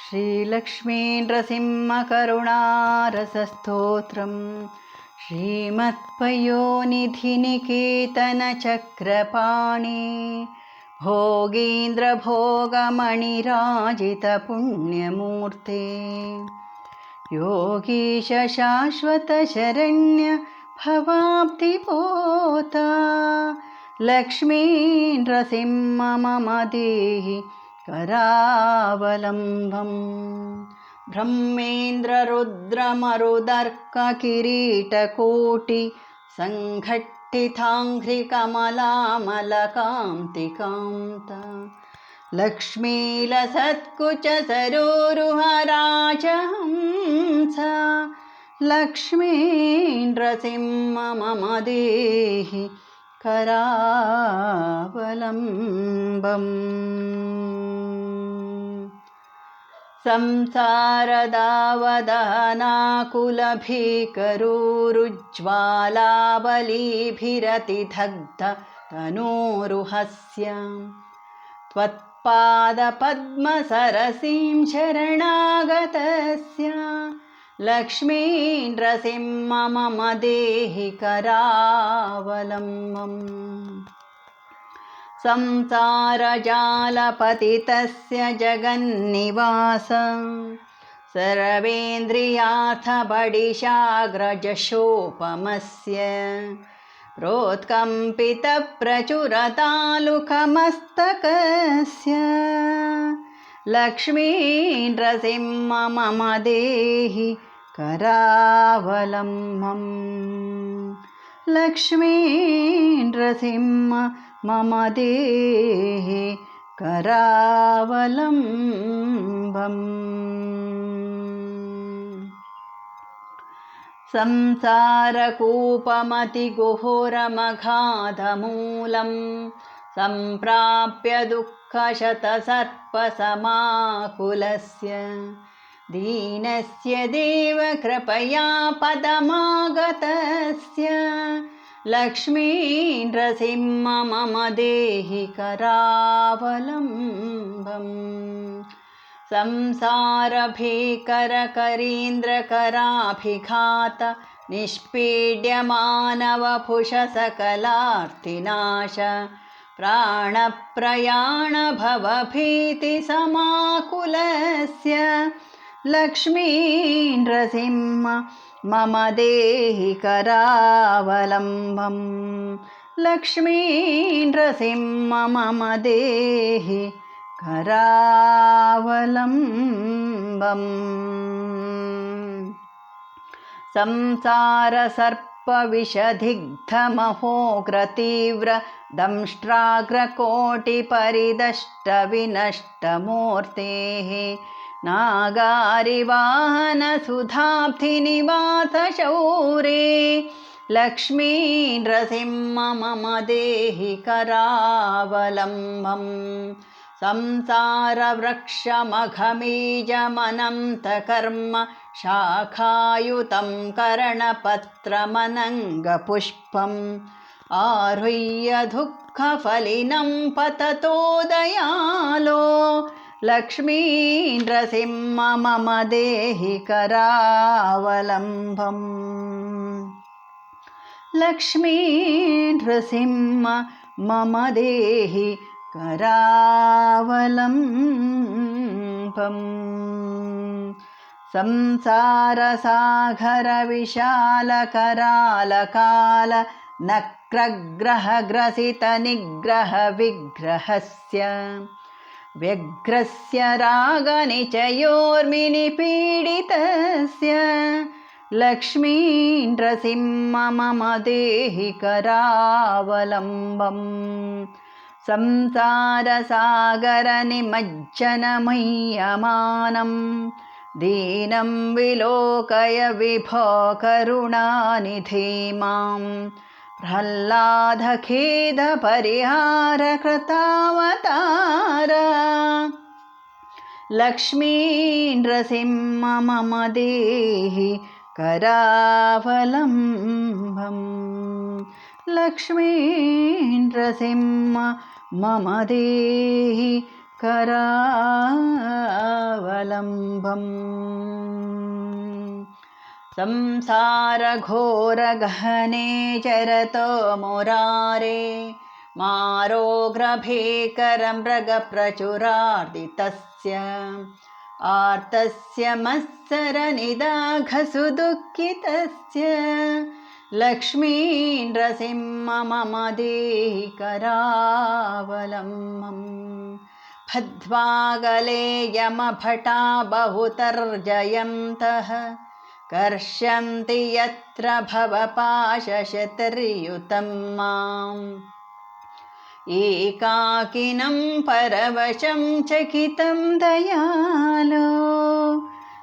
श्रीलक्ष्मीन्द्रसिंहकरुणारसस्तोत्रम् श्रीमत्पयोनिधिनिकेतनचक्रपाणि भोगीन्द्रभोगमणिराजितपुण्यमूर्ते योगीशशाश्वतशरण्य भवाब्धिपोता लक्ष्मीन्द्रसिंह मम देहि करावलम्बम्। ब्रह्मेन्द्ररुद्रमरुदर्ककिरीटकोटि सङ्घट्टिताङ्घ्रिकमलामलकान्तिकान्त लक्ष्मीलसत्कुचसरोरुहराजहंस। लक्ष्मीन्द्रसिंह मम देहि करावलम्बम्। संसारदावदानाकुलभीकरोरुज्ज्वालाबलीभिरतिदग्ध तनोरुहस्य त्वत्पादपद्मसरसीं शरणागतस्य लक्ष्मीन्द्रसिंह मम देहि करावलम्बम् संसारजालपतितस्य जगन्निवास। सर्वेन्द्रियार्थबडिशाग्रजशोपमस्य प्रोत्कम्पितप्रचुरतालुकमस्तकस्य लक्ष्मीन्द्रसिंह मम देहि करावलम्बम्। लक्ष्मीन्द्रसिंह मम देहि करावलम्बम्। संसारकूपमतिगुहोरमघाधमूलं सम्प्राप्य दुःखशतसर्पसमाकुलस्य दीनस्य देव कृपया पदमागतस्य। लक्ष्मीन्द्रसिंह मम देहि करावलम्बम् संसारभीकरकरीन्द्रकराभिघात निष्पीड्यमानवपुषसकलार्तिनाश। प्राणप्रयाणभवभीतिसमाकुलस्य लक्ष्मीन्द्रसिंह मम देहि करावलम्बम्। लक्ष्मीन्द्रसिंह मम देहि करावलम्बम्। संसारसर्पविषदिग्धमहोग्रतीव्र दंष्ट्राग्रकोटिपरिदष्टविनष्टमूर्तेः नागारिवाहनसुधाब्धिनिवासशौरे लक्ष्मीन्द्रसिंह मम देहि करावलम्बम् संसारवृक्षमघमीजमनन्तकर्म शाखायुतं करणपत्रमनङ्गपुष्पम् आरुह्य दुःखफलिनं पततो दयालो लक्ष्मीन्द्रसिंह मम देहि करावलम्बम्। लक्ष्मीन्द्रसिंह मम देहि करावलम्बम् संसारसागरविशालकरालकाल नक्रग्रहग्रसितनिग्रहविग्रहस्य व्यग्रस्य रागनिचयोर्मिनिपीडितस्य मम देहि करावलम्बम् संसारसागरनिमज्जनमय्यमानं दीनं विलोकय विभो करुणानिधे मां प्रह्लादखेदपरिहारकृतावतार। लक्ष्मीन्द्रसिंह मम देहि करावलम्बम्। लक्ष्मीन्द्रसिंह मम देहि करावलम्बम् संसारघोरगहने चरतो मुरारे मारोग्रभीकरमृगप्रचुरार्दितस्य। आर्तस्य मत्सरनिदाघसु दुःखितस्य लक्ष्मीन्द्रसिंह मम भद्वागले यमभटा बहुतर्जयन्तः कर्षन्ति यत्र भवपाशशतर्युतं माम्। एकाकिनं परवशं चकितं दयालो।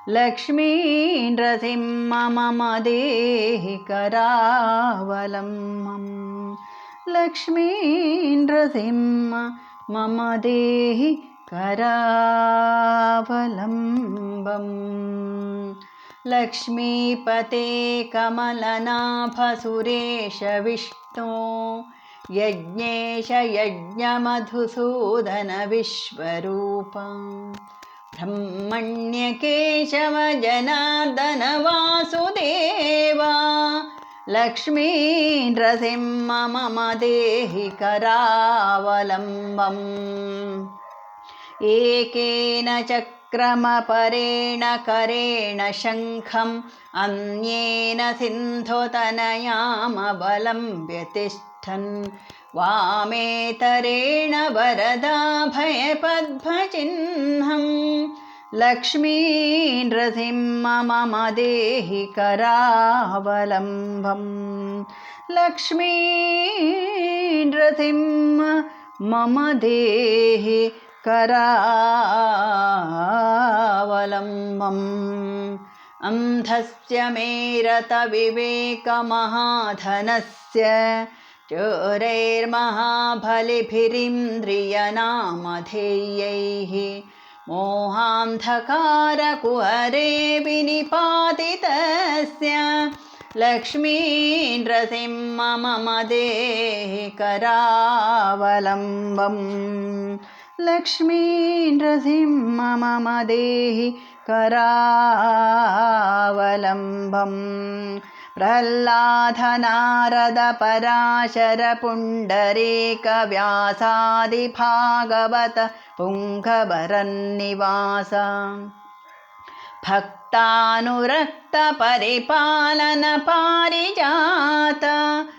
लक्ष्मीन्द्रसिंह मम देहि करावलम्बम् लक्ष्मीन्द्रसिंह मम देहि करावलम्बम् लक्ष्मीपते कमलनाभसुरेश विष्णो यज्ञेश यज्ञमधुसूदनविश्वरूपा ब्रह्मण्यकेशव जनार्दनवासुदेवा लक्ष्मीन्द्रसिंह मम देहि करावलम्बम् एकेन चक्रमपरेण करेण शङ्खम् अन्येन सिन्धुतनयामबलं व्यतिष्ठन्। वामेतरेण वरदाभयपद्मचिह्नं लक्ष्मीन्द्रसिंह मम देहि करावलम्बम् लक्ष्मीन्द्रसिंह मम देहि करावलम्बम्। अन्धस्य मेरतविवेकमहाधनस्य चोरैर्महाबलिभिरिन्द्रियनामधेयैः। मोहान्धकारकुहरे विनिपातितस्य लक्ष्मीन्द्रसिंह मम देहि करावलम्बम्। लक्ष्मीन्द्रसिंह मम देहि करावलम्बम्। प्रह्लादनारदपराशरपुण्डरीकव्यासादिभागवत पुङ्खभरन्निवास भक्तानुरक्तपरिपालनपारिजात लक्ष्मीन्द्रसिंह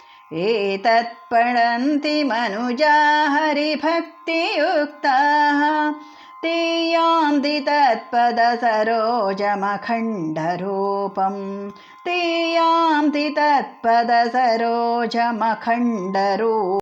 एतत् पठन्ति मनुजा हरिभक्तियुक्ताः। ते यान्ति तत्पदसरोजमखण्डरूपं ते यान्ति तत्पदसरोजमखण्डरूपम्